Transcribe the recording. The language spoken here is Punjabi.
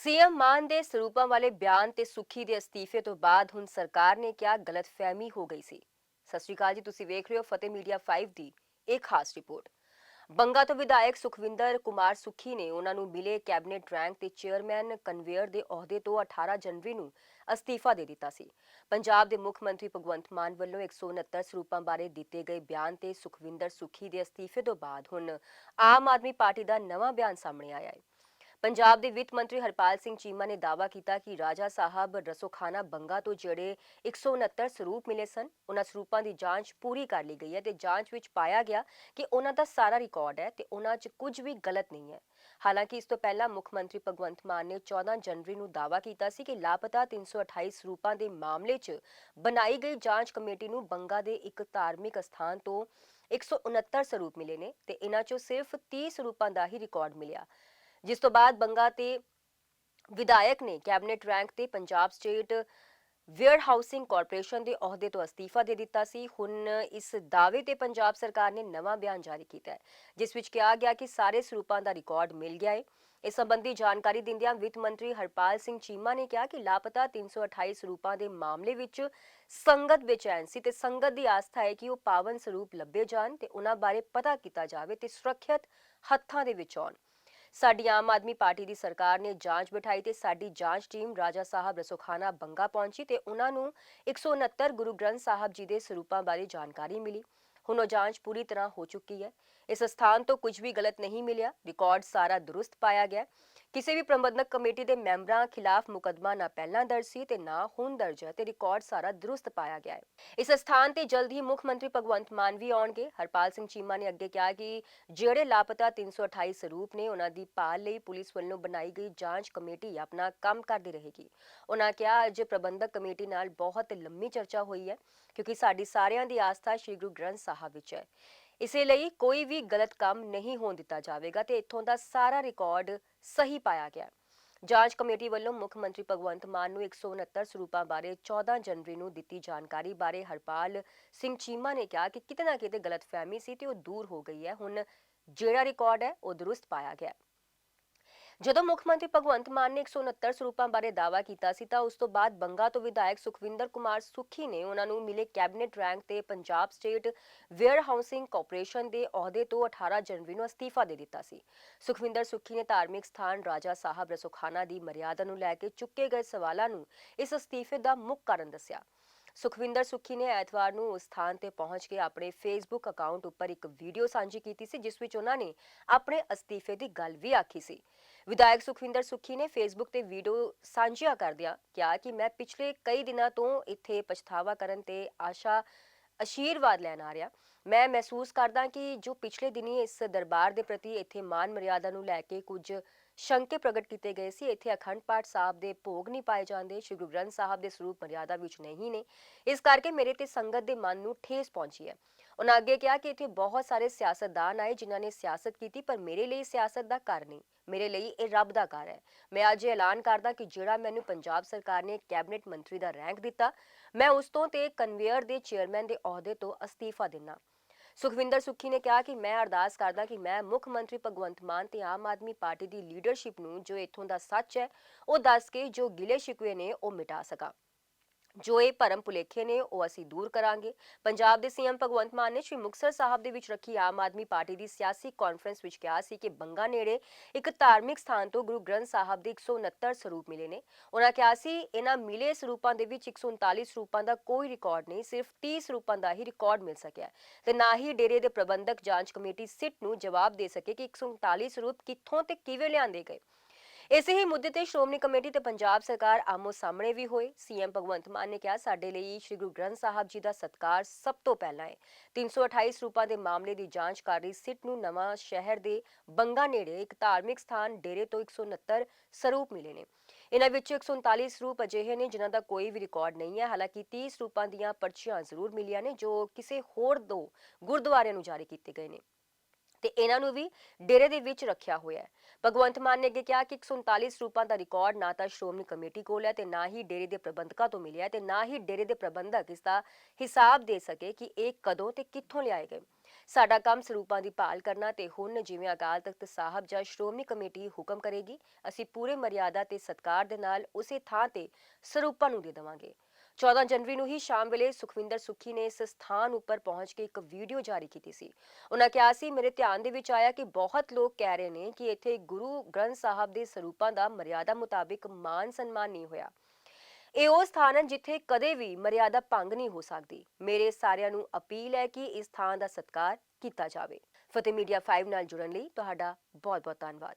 ਸੀਐਮ ਮਾਨ ਦੇ ਸਰੂਪਾਂ ਵਾਲੇ ਬਿਆਨ ਤੇ ਸੁਖੀ ਦੇ ਅਸਤੀਫੇ ਤੋਂ ਬਾਅਦ ਹੁਣ ਸਰਕਾਰ ਨੇ ਕਿਹਾ ਗਲਤਫਹਿਮੀ ਹੋ ਗਈ ਸੀ। ਸਤਿ ਸ਼੍ਰੀ ਅਕਾਲ ਜੀ, ਤੁਸੀਂ ਵੇਖ ਰਹੇ ਹੋ ਫਤਿਹ ਮੀਡੀਆ 5 ਦੀ ਇਹ ਖਾਸ ਰਿਪੋਰਟ। ਬੰਗਾ ਤੋਂ ਵਿਧਾਇਕ ਸੁਖਵਿੰਦਰ ਕੁਮਾਰ ਸੁਖੀ ਨੇ ਉਹਨਾਂ ਨੂੰ ਮਿਲੇ ਕੈਬਨਿਟ ਰੈਂਕ ਤੇ ਚੇਅਰਮੈਨ ਕਨਵੇਅਰ ਦੇ ਅਹੁਦੇ ਤੋਂ 18 ਜਨਵਰੀ ਨੂੰ ਅਸਤੀਫਾ ਦੇ ਦਿੱਤਾ ਸੀ। ਪੰਜਾਬ ਦੇ ਮੁੱਖ ਮੰਤਰੀ ਭਗਵੰਤ ਮਾਨ ਵੱਲੋਂ 169 ਸਰੂਪਾਂ ਬਾਰੇ ਦਿੱਤੇ ਗਏ ਬਿਆਨ ਤੇ ਸੁਖਵਿੰਦਰ ਸੁਖੀ ਦੇ ਅਸਤੀਫੇ ਤੋਂ ਬਾਅਦ ਹੁਣ ਆਮ ਆਦਮੀ ਪਾਰਟੀ ਦਾ ਨਵਾਂ ਬਿਆਨ ਸਾਹਮਣੇ ਆਇਆ ਹੈ। ਪੰਜਾਬ ਦੇ ਵਿੱਤ ਮੰਤਰੀ ਹਰਪਾਲ ਸਿੰਘ ਚੀਮਾ ਨੇ ਦਾਅਵਾ ਕੀਤਾ ਕਿ ਰਾਜਾ ਸਾਹਿਬ ਰਸੋਖਾਨਾ ਬੰਗਾ ਤੋਂ ਜਿਹੜੇ 169 ਸਰੂਪ ਮਿਲੇ ਸਨ, ਉਹਨਾਂ ਸਰੂਪਾਂ ਦੀ ਜਾਂਚ ਪੂਰੀ ਕਰ ਲਈ ਗਈ ਹੈ ਤੇ ਜਾਂਚ ਵਿੱਚ ਪਾਇਆ ਗਿਆ ਕਿ ਉਹਨਾਂ ਦਾ ਸਾਰਾ ਰਿਕਾਰਡ ਹੈ ਤੇ ਉਹਨਾਂ 'ਚ ਕੁਝ ਵੀ ਗਲਤ ਨਹੀਂ ਹੈ। ਹਾਲਾਂਕਿ ਇਸ ਤੋਂ ਪਹਿਲਾਂ ਮੁੱਖ ਮੰਤਰੀ ਭਗਵੰਤ ਮਾਨ ਨੇ 14 ਜਨਵਰੀ ਨੂੰ ਦਾਅਵਾ ਕੀਤਾ ਸੀ ਕਿ ਲਾਪਤਾ 328 ਸਰੂਪਾਂ ਦੇ ਮਾਮਲੇ 'ਚ ਬਣਾਈ ਗਈ ਜਾਂਚ ਕਮੇਟੀ ਨੂੰ ਬੰਗਾ ਦੇ ਇੱਕ ਧਾਰਮਿਕ ਅਸਥਾਨ ਤੋਂ 169 ਸਰੂਪ ਮਿਲੇ ਨੇ ਤੇ ਇਹਨਾਂ 'ਚੋਂ ਸਿਰਫ 30 ਸਰੂਪਾਂ ਦਾ ਹੀ ਰਿਕਾਰਡ ਮਿਲਿਆ। ਜਿਸ ਤੋਂ ਬਾਅਦ ਬੰਗਾ ਤੇ ਵਿਧਾਇਕ ਨੇ ਕੈਬਨਿਟ ਰੈਂਕ ਤੇ Punjab state warehousing corporation ਦੇ ਅਹੁਦੇ ਤੋਂ ਅਸਤੀਫਾ ਦੇ ਦਿੱਤਾ ਸੀ। ਹੁਣ ਇਸ ਦਾਅਵੇ ਤੇ ਪੰਜਾਬ ਸਰਕਾਰ ਨੇ ਨਵਾਂ ਬਿਆਨ ਜਾਰੀ ਕੀਤਾ ਹੈ, ਜਿਸ ਵਿੱਚ ਕਿਹਾ ਗਿਆ ਕਿ ਸਾਰੇ ਸਰੂਪਾਂ ਦਾ ਰਿਕਾਰਡ ਮਿਲ ਗਿਆ ਹੈ। ਇਸ ਸੰਬੰਧੀ ਜਾਣਕਾਰੀ ਦਿੰਦਿਆਂ ਵਿੱਤ ਮੰਤਰੀ ਹਰਪਾਲ ਸਿੰਘ ਚੀਮਾ ਨੇ ਕਿਹਾ ਕਿ ਲਾਪਤਾ 328 ਸਰੂਪਾਂ ਦੇ ਮਾਮਲੇ ਵਿੱਚ ਸੰਗਤ ਬੇਚੈਨ ਸੀ ਤੇ ਸੰਗਤ ਦੀ ਆਸਥਾ ਹੈ ਕਿ ਉਹ ਪਾਵਨ ਸਰੂਪ ਲੱਭੇ ਜਾਣ ਤੇ ਉਹਨਾਂ ਬਾਰੇ ਪਤਾ ਕੀਤਾ ਜਾਵੇ ਤੇ ਸੁਰੱਖਿਅਤ ਹੱਥਾਂ ਦੇ ਵਿੱਚ ਆਉਣ। ਸਾਡੀ ਆਮ ਆਦਮੀ ਪਾਰਟੀ ਦੀ ਸਰਕਾਰ ਨੇ ਜਾਂਚ ਬਿਠਾਈ ਤੇ ਸਾਡੀ ਜਾਂਚ ਟੀਮ ਰਾਜਾ ਸਾਹਿਬ ਰਸੋਖਾਨਾ ਬੰਗਾ ਪਹੁੰਚੀ ਤੇ ਉਹਨਾਂ ਨੂੰ 169 ਗੁਰੂ ਗ੍ਰੰਥ ਸਾਹਿਬ ਜੀ ਦੇ ਸਰੂਪਾਂ ਬਾਰੇ ਜਾਣਕਾਰੀ ਮਿਲੀ। ਹੁਣ ਉਹ ਜਾਂਚ ਪੂਰੀ ਤਰ੍ਹਾਂ ਹੋ ਚੁੱਕੀ ਹੈ। ਇਸ ਸਥਾਨ ਤੋਂ ਕੁਝ ਵੀ ਗਲਤ ਨਹੀਂ ਮਿਲਿਆ। ਰਿਕਾਰਡ ਸਾਰਾ ਦਰੁਸਤ ਪਾਇਆ ਗਿਆ। ਕਿਸੇ ਵੀ ਪ੍ਰਬੰਧਕ ਕਮੇਟੀ ਦੇ ਮੈਂਬਰਾਂ ਖਿਲਾਫ ਮੁਕੱਦਮਾ ਨਾ ਪਹਿਲਾਂ ਦਰਜ ਸੀ ਤੇ ਨਾ ਹੁਣ ਦਰਜ ਹੈ ਤੇ ਰਿਕਾਰਡ ਸਾਰਾ ਦਰੁਸਤ ਪਾਇਆ ਗਿਆ ਹੈ। ਇਸ ਸਥਾਨ ਤੇ ਜਲਦ ਹੀ ਮੁੱਖ ਮੰਤਰੀ ਭਗਵੰਤ ਮਾਨ ਵੀ ਆਉਣਗੇ। ਹਰਪਾਲ ਸਿੰਘ ਚੀਮਾ ਨੇ ਅੱਗੇ ਕਿਹਾ ਕਿ ਜਿਹੜੇ ਲਾਪਤਾ 328 ਸਰੂਪ ਨੇ, ਉਹਨਾਂ ਦੀ ਭਾਲ ਲਈ ਪੁਲਿਸ ਵੱਲੋਂ ਬਣਾਈ ਗਈ ਜਾਂਚ ਕਮੇਟੀ ਆਪਣਾ ਕੰਮ ਕਰਦੀ ਰਹੇਗੀ। ਉਹਨਾਂ ਕਿਹਾ, ਅੱਜ ਪ੍ਰਬੰਧਕ ਕਮੇਟੀ ਨਾਲ ਬਹੁਤ ਲੰਮੀ ਚਰਚਾ ਹੋਈ ਹੈ, ਕਿਉਂਕਿ ਸਾਡੀ ਸਾਰਿਆਂ ਦੀ ਆਸਥਾ ਸ੍ਰੀ ਗੁਰੂ ਗ੍ਰੰਥ ਸਾਹਿਬ ਵਿੱਚ ਹੈ। ਇਸੇ ਲਈ ਕੋਈ ਵੀ ਗਲਤ ਕੰਮ ਨਹੀਂ ਹੋਣ ਦਿੱਤਾ ਜਾਵੇਗਾ ਤੇ ਇੱਥੋਂ ਦਾ ਸਾਰਾ ਰਿਕਾਰਡ ਸਹੀ ਪਾਇਆ ਗਿਆ ਜਾਂਚ ਕਮੇਟੀ ਵੱਲੋਂ ਮੁੱਖ ਮੰਤਰੀ ਭਗਵੰਤ ਮਾਨ ਨੂੰ 169 ਸਰੂਪਾਂ ਬਾਰੇ 14 ਜਨਵਰੀ ਨੂੰ ਦਿੱਤੀ ਜਾਣਕਾਰੀ ਬਾਰੇ ਹਰਪਾਲ ਸਿੰਘ ਚੀਮਾ ਨੇ ਕਿਹਾ ਕਿ ਕਿਤੇ ਨਾ ਕਿਤੇ ਗਲਤਫਹਿਮੀ ਸੀ ਤੇ ਉਹ ਦੂਰ ਹੋ ਗਈ ਹੈ ਹੁਣ ਜਿਹੜਾ ਰਿਕਾਰਡ ਹੈ, ਉਹ ਦਰੁਸਤ ਪਾਇਆ ਗਿਆ ਹੈ। ਜਦੋਂ ਮੁੱਖ ਮੰਤਰੀ ਭਗਵੰਤ ਮਾਨ ਨੇ 169 ਸਰੂਪਾਂ ਬਾਰੇ ਦਾਅਵਾ ਕੀਤਾ ਸੀ, ਤਾਂ ਉਸ ਤੋਂ ਬਾਅਦ ਬੰਗਾ ਤੋਂ ਵਿਧਾਇਕ ਸੁਖਵਿੰਦਰ ਕੁਮਾਰ ਸੁਖੀ ਨੇ ਉਹਨਾਂ ਨੂੰ ਮਿਲੇ ਕੈਬਨਿਟ ਰੈਂਕ ਤੇ Punjab state warehousing corporation ਦੇ ਅਹੁਦੇ ਤੋਂ 18 ਜਨਵਰੀ ਨੂੰ ਅਸਤੀਫਾ ਦੇ ਦਿੱਤਾ ਸੀ। ਸੁਖਵਿੰਦਰ ਸੁਖੀ ਨੇ ਧਾਰਮਿਕ ਸਥਾਨ ਰਾਜਾ ਸਾਹਿਬ ਰਸੋਖਾਨਾ ਦੀ ਮਰਿਆਦਾ ਨੂੰ ਲੈ ਕੇ ਚੁੱਕੇ ਗਏ ਸਵਾਲਾਂ ਨੂੰ ਇਸ ਅਸਤੀਫੇ ਦਾ ਮੁੱਖ ਕਾਰਨ ਦੱਸਿਆ। ਸੁਖਵਿੰਦਰ ਸੁਖੀ ਨੇ ਐਤਵਾਰ ਨੂੰ ਉਸ ਸਥਾਨ ਤੇ ਪਹੁੰਚ ਕੇ ਆਪਣੇ ਫੇਸਬੁੱਕ ਅਕਾਊਂਟ ਉੱਪਰ ਇੱਕ ਵੀਡੀਓ ਸਾਂਝੀ ਕੀਤੀ ਸੀ, ਜਿਸ ਵਿੱਚ ਉਹਨਾਂ ਨੇ ਆਪਣੇ ਅਸਤੀਫੇ ਦੀ ਗੱਲ ਵੀ ਆਖੀ ਸੀ। ਵਿਧਾਇਕ ਸੁਖਵਿੰਦਰ ਸੁਖੀ ਨੇ ਫੇਸਬੁੱਕ ਤੇ ਵੀਡੀਓ ਸਾਂਝੀਆਂ ਕਰਦਿਆਂ ਕਿਹਾ ਕਿ ਮੈਂ ਪਿਛਲੇ ਕਈ ਦਿਨਾਂ ਤੋਂ ਇੱਥੇ ਪਛਤਾਵਾ ਕਰਨ ਤੇ ਆਸ਼ਾ ਅਸ਼ੀਰਵਾਦ ਲੈਣ ਆ ਰਿਹਾ। ਮੈਂ ਮਹਿਸੂਸ ਕਰਦਾ ਕਿ ਜੋ ਪਿਛਲੇ ਦਿਨੀ ਇਸ ਦਰਬਾਰ ਦੇ ਪ੍ਰਤੀ ਇੱਥੇ ਮਾਨ ਮਰਿਆਦਾ ਨੂੰ ਲੈ ਕੇ ਕੁਝ ਸ਼ੰਕੇ ਪ੍ਰਗਟ ਕੀਤੇ ਗਏ ਸੀ। ਇੱਥੇ ਅਖੰਡ ਪਾਠ ਸਾਹਿਬ ਦੇ ਭੋਗ ਨਹੀਂ ਪਾਏ ਜਾਂਦੇ। ਸ਼੍ਰੀ ਗੁਰੂ ਗ੍ਰੰਥ ਸਾਹਿਬ ਦੇ ਸਰੂਪ ਮਰਿਆਦਾ ਵਿੱਚ ਨਹੀਂ ਨੇ। ਇਸ ਕਰਕੇ ਮੇਰੇ ਤੇ ਸੰਗਤ ਦੇ ਮਨ ਨੂੰ ਠੇਸ ਪਹੁੰਚੀ ਹੈ। ਉਹਨਾਂ ਅੱਗੇ ਕਿਹਾ ਕਿ ਇੱਥੇ ਬਹੁਤ ਸਾਰੇ ਸਿਆਸਤਦਾਨ ਆਏ ਜਿਨ੍ਹਾਂ ਨੇ ਸਿਆਸਤ ਕੀਤੀ, ਪਰ ਮੇਰੇ ਲਈ ਸਿਆਸਤ ਦਾ ਘਰ ਨਹੀਂ। ਮੇਰੇ ਲਈ ਇਹ ਰੱਬ ਦਾ ਘਰ ਹੈ। ਮੈਂ ਅੱਜ ਐਲਾਨ ਕਰਦਾ ਕਿ ਜਿਹੜਾ ਮੈਨੂੰ ਪੰਜਾਬ ਸਰਕਾਰ ਨੇ ਕੈਬਨਿਟ ਮੰਤਰੀ ਦਾ ਰੈਂਕ ਦਿੱਤਾ, ਮੈਂ ਉਸ ਤੋਂ ਤੇ ਕਨਵੇਅਰ ਦੇ ਚੇਅਰਮੈਨ ਦੇ ਅਹੁਦੇ ਤੋਂ ਅਸਤੀਫਾ ਦਿੰਨਾ ਸੁਖਵਿੰਦਰ ਸੁੱਖੀ ਨੇ ਕਿਹਾ ਕਿ ਮੈਂ ਅਰਦਾਸ ਕਰਦਾ ਕਿ ਮੈਂ ਮੁੱਖ ਮੰਤਰੀ ਭਗਵੰਤ ਮਾਨ ਤੇ ਆਮ ਆਦਮੀ ਪਾਰਟੀ ਦੀ ਲੀਡਰਸ਼ਿਪ ਨੂੰ ਜੋ ਇੱਥੋਂ ਦਾ ਸੱਚ ਹੈ, ਉਹ ਦੱਸ ਕੇ ਜੋ ਗਿਲੇ ਸ਼ਿਕਵੇ ਨੇ ਉਹ ਮਿਟਾ ਸਕਾਂ। ਜੋ ਇਹ ਭਰਮ ਭੁਲੇਖੇ ਨੇ, ਉਹ ਅਸੀਂ ਦੂਰ ਕਰਾਂਗੇ। ਪੰਜਾਬ ਦੇ ਸੀਐਮ ਭਗਵੰਤ ਮਾਨ ਨੇ ਸ਼੍ਰੀ ਮੁਕਤਸਰ ਸਾਹਿਬ ਦੇ ਵਿੱਚ ਰੱਖੀ ਆਮ ਆਦਮੀ ਪਾਰਟੀ ਦੀ ਸਿਆਸੀ ਕਾਨਫਰੰਸ ਵਿੱਚ ਕਿਹਾ ਸੀ ਕਿ ਬੰਗਾ ਨੇੜੇ ਇੱਕ ਧਾਰਮਿਕ ਸਥਾਨ ਤੋਂ ਗੁਰੂ ਗ੍ਰੰਥ ਸਾਹਿਬ ਦੇ 169 ਸਰੂਪ ਮਿਲੇ ਨੇ। ਉਹਨਾਂ ਕਿਹਾ ਸੀ, ਇਹਨਾਂ ਮਿਲੇ ਸਰੂਪਾਂ ਦੇ ਵਿੱਚ 139 ਸਰੂਪਾਂ ਦਾ ਕੋਈ ਰਿਕਾਰਡ ਨਹੀਂ, ਸਿਰਫ 30 ਸਰੂਪਾਂ ਦਾ ਹੀ ਰਿਕਾਰਡ ਮਿਲ ਸਕਿਆ ਤੇ ਨਾ ਹੀ ਡੇਰੇ ਦੇ ਪ੍ਰਬੰਧਕ ਜਾਂਚ ਕਮੇਟੀ ਸਿਟ ਨੂੰ ਜਵਾਬ ਦੇ ਸਕੇ ਕਿ 139 ਸਰੂਪ ਕਿੱਥੋਂ ਤੇ ਕਿਵੇਂ ਲਿਆਂਦੇ ਗਏ। ਇਸੇ ਹੀ ਮੁੱਦੇ ਤੇ ਸ਼੍ਰੋਮਣੀ ਕਮੇਟੀ ਤੇ ਪੰਜਾਬ ਸਰਕਾਰ ਆਮੋ ਸਾਹਮਣੇ ਵੀ ਹੋਏ। ਸੀਐਮ ਭਗਵੰਤ ਮਾਨ ਨੇ ਕਿਹਾ, ਸਾਡੇ ਲਈ ਸ੍ਰੀ ਗੁਰੂ ਗ੍ਰੰਥ ਸਾਹਿਬ ਜੀ ਦਾ ਸਤਕਾਰ ਸਭ ਤੋਂ ਪਹਿਲਾਂ ਹੈ 328 ਰੂਪਾਂ ਦੇ ਮਾਮਲੇ ਦੀ ਜਾਂਚ ਕਰ ਰਹੀ ਸਿੱਟ ਨੂੰ ਨਵਾਂ ਸ਼ਹਿਰ ਦੇ ਬੰਗਾ ਨੇੜੇ ਇੱਕ ਧਾਰਮਿਕ ਸਥਾਨ ਡੇਰੇ ਤੋਂ 169 ਸਰੂਪ ਮਿਲੇ ਨੇ। ਇਹਨਾਂ ਵਿੱਚ 139 ਸਰੂਪ ਅਜਿਹੇ ਨੇ ਜਿਨ੍ਹਾਂ ਦਾ ਕੋਈ ਵੀ ਰਿਕਾਰਡ ਨਹੀਂ ਹੈ। ਹਾਲਾਂਕਿ 30 ਸਰੂਪਾਂ ਦੀਆਂ ਪਰਚੀਆਂ ਜ਼ਰੂਰ ਮਿਲੀਆਂ ਨੇ, ਜੋ ਕਿਸੇ ਹੋਰ ਦੋ ਗੁਰਦੁਆਰਿਆਂ ਨੂੰ ਜਾਰੀ ਕੀਤੇ ਗਏ ਨੇ। ਤੇ ਇਹਨਾਂ ਨੂੰ ਵੀ ਡੇਰੇ ਦੇ ਵਿੱਚ ਰੱਖਿਆ ਹੋਇਆ ਹੈ। ਭਗਵੰਤ ਮਾਨ ਨੇ ਅੱਗੇ ਕਿਹਾ ਕਿ 139 ਸਰੂਪਾਂ ਦਾ ਰਿਕਾਰਡ ਨਾ ਤਾਂ ਸ਼੍ਰੋਮਣੀ ਕਮੇਟੀ ਕੋਲ ਹੈ ਤੇ ਨਾ ਹੀ ਡੇਰੇ ਦੇ ਪ੍ਰਬੰਧਕਾਂ ਤੋਂ ਮਿਲਿਆ ਹੈ ਤੇ ਨਾ ਹੀ ਡੇਰੇ ਦੇ ਪ੍ਰਬੰਧਕ ਇਸ ਦਾ ਹਿਸਾਬ ਦੇ ਸਕੇ ਕਿ ਇਹ ਕਦੋਂ ਤੇ ਕਿੱਥੋਂ ਲਿਆਏ ਗਏ। ਸਾਡਾ ਕੰਮ ਸਰੂਪਾਂ ਦੀ ਭਾਲ ਕਰਨਾ ਤੇ ਹੁਣ ਜਿਵੇਂ ਅਕਾਲ ਤਖਤ ਸਾਹਿਬ ਜਾਂ ਸ਼੍ਰੋਮਣੀ ਕਮੇਟੀ ਹੁਕਮ ਕਰੇਗੀ, ਅਸੀਂ ਪੂਰੇ ਮਰਿਆਦਾ ਤੇ ਸਤਕਾਰ ਦੇ ਨਾਲ ਉਸੇ ਥਾਂ ਤੇ ਸਰੂਪਾਂ ਨੂੰ ਦੇ ਦੇਵਾਂਗੇ। 14 ਜਨਵਰੀ ਨੂੰ ਹੀ ਸ਼ਾਮ ਵੇਲੇ ਸੁਖਵਿੰਦਰ ਸੁਖੀ ਨੇ ਇਸ ਸਥਾਨ ਉੱਪਰ ਪਹੁੰਚ ਕੇ ਇੱਕ ਵੀਡੀਓ ਜਾਰੀ ਕੀਤੀ ਸੀ। ਉਹਨਾਂ ਕਿਹਾ ਸੀ, ਮੇਰੇ ਧਿਆਨ ਦੇ ਵਿੱਚ ਆਇਆ ਕਿ ਬਹੁਤ ਲੋਕ ਕਹਿ ਰਹੇ ਨੇ ਕਿ ਇੱਥੇ ਗੁਰੂ ਗ੍ਰੰਥ ਸਾਹਿਬ ਦੇ ਸਰੂਪਾਂ ਦਾ ਮਰਿਆਦਾ ਮੁਤਾਬਿਕ ਮਾਨ ਸਨਮਾਨ ਨਹੀਂ ਹੋਇਆ। ਇਹ ਉਹ ਸਥਾਨ ਹੈ ਜਿੱਥੇ ਕਦੇ ਵੀ ਮਰਿਆਦਾ ਭੰਗ ਨਹੀਂ ਹੋ ਸਕਦੀ। ਮੇਰੇ ਸਾਰਿਆਂ ਨੂੰ ਅਪੀਲ ਹੈ ਕਿ ਇਸ ਥਾਂ ਦਾ ਸਤਿਕਾਰ ਕੀਤਾ ਜਾਵੇ। ਫਤਿਹ ਮੀਡੀਆ 5 ਨਾਲ ਜੁੜਨ ਲਈ ਤੁਹਾਡਾ ਬਹੁਤ ਬਹੁਤ ਧੰਨਵਾਦ।